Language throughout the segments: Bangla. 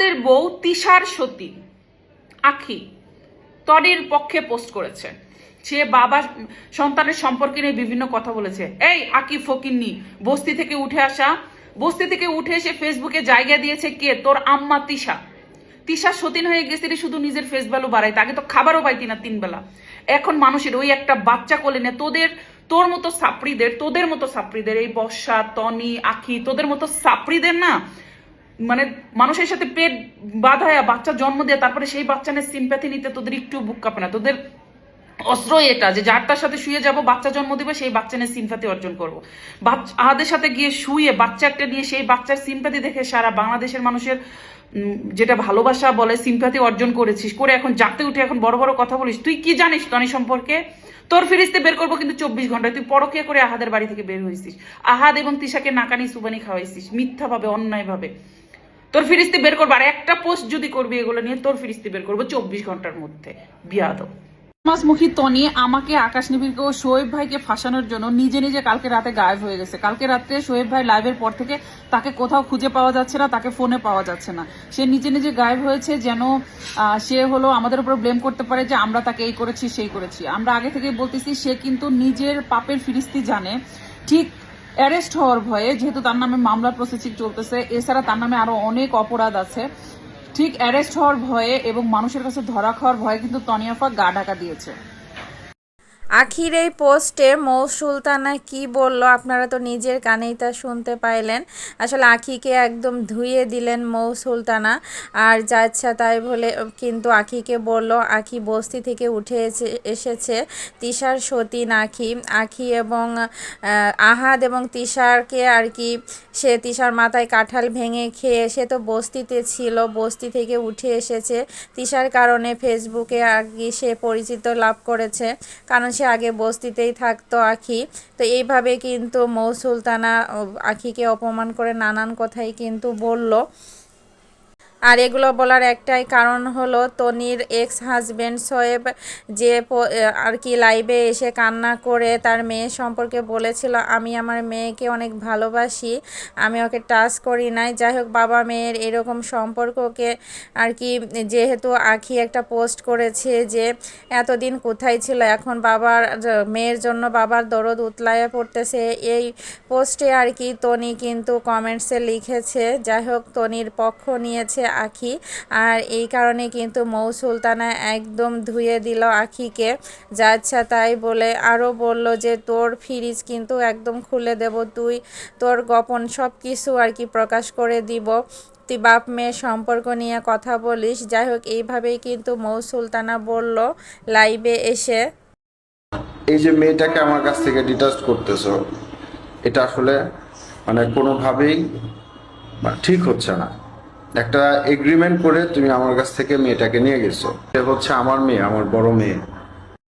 আহাদের বউ তিশার সতী। আখি তরির পক্ষে পোস্ট করেছে। সে বাবা সন্তানের সম্পর্কে নিয়ে বিভিন্ন কথা বলেছে। এই আকি ফকিন্নি, বস্তি থেকে উঠে আসা। বস্তি থেকে উঠে এসে ফেসবুকে জায়গা দিয়েছে কে? তোর আম্মা তিশা। তিশা সতীন হয়ে গেছিলি শুধু নিজের ফেস ভ্যালু বাড়াইতে। তাকে তো খাবারও পাইতি না তিনবেলা। এখন মানুষের ওই একটা বাচ্চা কোলে নে তোদের, তোর মতো সাপড়িদের, তোদের মতো সাপড়িদের, এই বর্ষা, তনি, আখি, তোদের মতো সাপড়িদের না মানে মানুষের সাথে পেট বাঁধায়া বাচ্চা জন্ম দেয় তারপরে সেই বাচ্চা নিয়ে সিম্প্যাথি নিতে তোদের একটু বুক কাঁপে না। তোদের অস্ত্রই এটা যে যার তার সাথে শুয়ে যাব, বাচ্চা জন্ম দিবে, সেই বাচ্চা নিয়ে সিম্প্যাথি অর্জন করব। বাচ্চা আহাদের সাথে গিয়ে শুয়ে বাচ্চা একটা নিয়ে সেই বাচ্চার সিম্প্যাথি দেখে সারা বাংলাদেশের মানুষের যেটা ভালোবাসা বলে সিম্প্যাথি অর্জন করেছিস। করে এখন জাগতে উঠে এখন বড় বড় কথা বলিস। তুই কি জানিস তনি সম্পর্কে? তোর ফিরিস্তে বের করব কিন্তু চব্বিশ ঘন্টায়। তুই পরকিয়া করে আহাদের বাড়ি থেকে বের হয়েছিস। আহাদ এবং তিশাকে নাকানি সুবানি খাওয়াইছিস। মিথ্যাভাবে, অন্যায়ভাবে। তোর ফিরিস্তি বের করব। আর একটা পোস্ট যদি করবি এগুলো নিয়ে, তোর ফিরিস্তি বের করব চব্বিশ ঘণ্টার মধ্যে। বিয়াদব। মাসমুখী তনি, আমাকে আকাশ নিবিড়কে ও শোয়েব ভাইকে ফাঁসানোর জন্য নিজে নিজে কালকে রাতে গায়েব হয়ে গেছে। কালকে রাত্রে শোয়েব ভাই লাইভের পর থেকে তাকে কোথাও খুঁজে পাওয়া যাচ্ছে না, তাকে ফোনে পাওয়া যাচ্ছে না। সে নিজে নিজে গায়েব হয়েছে যেন সে হলো আমাদের উপর ব্লেম করতে পারে যে আমরা তাকে এই করেছি, সেই করেছি। আমরা আগে থেকেই বলতেছি, সে কিন্তু নিজের পাপের ফিরিস্তি জানে। ঠিক অ্যারেস্ট হওয়ার ভয়ে, যেহেতু তার নামে মামলার প্রসেসিং চলতেছে, এছাড়া তার নামে আরও অনেক অপরাধ আছে। ঠিক অ্যারেস্ট হওয়ার ভয়ে এবং মানুষের কাছে ধরা খাওয়ার ভয়ে কিন্তু তনিয়াফা গা ঢাকা দিয়েছে। আখির এই পোস্টে মৌ সুলতানা কি বলল? আপনারা তো নিজের কানেই তা শুনতে পাইলেন। আসলে আখিকে একদম ধুয়ে দিলেন মৌ সুলতানা। আর যা ইচ্ছা তাই বলে, কিন্তু আখিকে বলল, আখি বস্তি থেকে উঠে এসে- এসেছে তিশার সতীন আখি। আখি এবং আহাদ এবং তিশারকে আর কি, সে তিশার মাথায় কাঁঠাল ভেঙে খেয়ে, সে তো বস্তিতে ছিল, বস্তি থেকে উঠে এসেছে। তিশার কারণে ফেসবুকে আর কি সে পরিচিত লাভ করেছে। কারণ সে আগে বস্তিতেই থাকতো আখি। তো এইভাবে কিন্তু মৌ সুলতানা আখিকে অপমান করে নানান কথাই কিন্তু বলল। আর এগুলো বলার একটাই কারণ হলো তনির এক্স হাজবেন্ড সোয়েব যে আর কি লাইভে এসে কান্না করে তার মেয়ে সম্পর্কে বলেছিল, আমি আমার মেয়েকে অনেক ভালোবাসি, আমি ওকে টাচ করি নাই। যাই হোক, বাবা মেয়ের এরকম সম্পর্ককে আর কি যেহেতু আখি একটা পোস্ট করেছে যে এতদিন কোথায় ছিল, এখন বাবার মেয়ের জন্য বাবার দরদ উতলায় পড়তেছে। এই পোস্টে আর কি তনি কিন্তু কমেন্টসে লিখেছে, যাই হোক, তনির পক্ষ নিয়েছে আখি। আর এই কারণে কিন্তু মৌ সুলতানা একদম ধুয়ে দিল আখিকে। যা ইচ্ছা তাই বলে আরও বলল যে, তোর ফ্রিজ কিন্তু একদম খুলে দেব তুই। তোর গোপন সব কিছু আর কি প্রকাশ করে দিব। তুই বাপ মেয়ের সম্পর্ক নিয়ে কথা বলিস। যাই হোক, এইভাবেই কিন্তু মৌ সুলতানা বলল লাইভে এসে। এই যে মেয়েটাকে আমার কাছ থেকে ডিটাচ করতেছো, এটা আসলে মানে কোনোভাবেই ঠিক হচ্ছে না। একটা এগ্রিমেন্ট করে তুমি আমার কাছ থেকে মেয়েটাকে নিয়ে গেছো। সে হচ্ছে আমার মেয়ে, আমার বড় মেয়ে।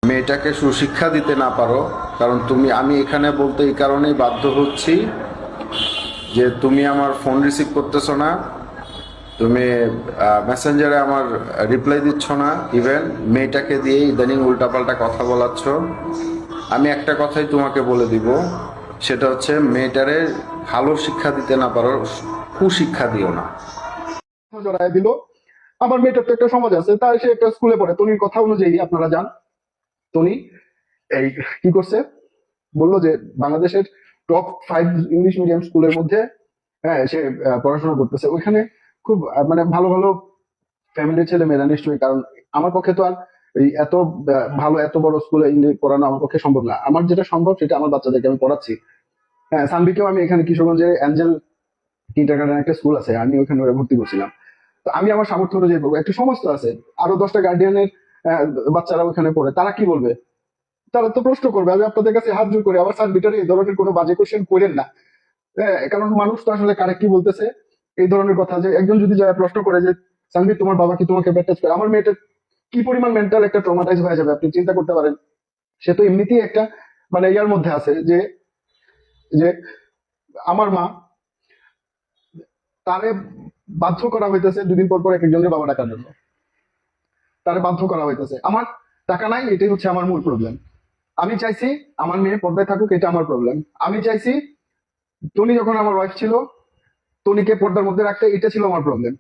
মেয়েটাকে সুশিক্ষা দিতে না পারো, কারণ তুমি, আমি এখানে বলতে এই কারণেই বাধ্য হচ্ছি যে তুমি আমার ফোন রিসিভ করতেছো না, তুমি মেসেঞ্জারে আমার রিপ্লাই দিচ্ছ না ইভেন মেয়েটাকে দিয়ে ইদানিং উল্টাপাল্টা কথা বলাচ্ছ। আমি একটা কথাই তোমাকে বলে দিব, সেটা হচ্ছে মেয়েটারে ভালো শিক্ষা দিতে না পারো কুশিক্ষা দিও না। দিল। আমার মেয়েটার তো একটা সমাজ আছে, তাই সে একটা স্কুলে পড়ে। তনির কথা অনুযায়ী আপনারা যান। তনি এই কি করছে? বলল যে বাংলাদেশের টপ ফাইভ ইংলিশ মিডিয়াম স্কুলের মধ্যে হ্যাঁ সে পড়াশোনা করতেছে। ওইখানে খুব মানে ভালো ভালো ফ্যামিলির ছেলে মেয়েরা নিশ্চয়ই, কারণ আমার পক্ষে তো আর এই এত ভালো, এত বড় স্কুলে ইংলিশ পড়ানো আমার পক্ষে সম্ভব না। আমার যেটা সম্ভব, সেটা আমার বাচ্চাদেরকে আমি পড়াচ্ছি। হ্যাঁ সানবিকেও আমি এখানে কিশোরগঞ্জে অ্যাঞ্জেল কিন্টার একটা স্কুল আছে, আমি ওখানে ওরা ভর্তি করছিলাম। তো আমি আমার সামর্থ্য অনুযায়ী পড়ব একটা সমাজ তো আছে। আরও দশটা গার্ডিয়ানের বাচ্চারা ওখানে পড়ে। তারা কি বলবে? তারা তো প্রশ্ন করবে। আমি আপনাদের কাছে হাত জোর করে আবার স্যার বিটারে এই ধরনের কোনো বাজে কোশ্চেন করেন না। হ্যাঁ, কারণ মানুষ তো আসলে কারে কি বলতেছে এই ধরনের কথা যে একজন যদি যায় প্রশ্ন করে যে সানবি তোমার বাবা কি তোমাকে ব্যাটাচ করে? আমার মেয়েটা কি পরিমাণ মেন্টাল একটা ট্রমাটাইজ হয়ে যাবে আপনি চিন্তা করতে পারেন। সে তো এমনিতেই একটা মানে ইয়ার মধ্যে আছে যে যে আমার মা তারে বাধ্য করা হইতেছে দুদিন পর পর এক একজনের বাবা ডাকার জন্য। তারে বাধ্য করা হইতেছে। আমার টাকা নাই, এটাই হচ্ছে আমার মূল প্রবলেম আমি চাইছি আমার মেয়ে পর্দায় থাকুক, এটা আমার প্রবলেম আমি চাইছি, টনি যখন আমার ওয়াইফ ছিল, টনিকে পর্দার মধ্যে রাখতে, এটা ছিল আমার প্রবলেম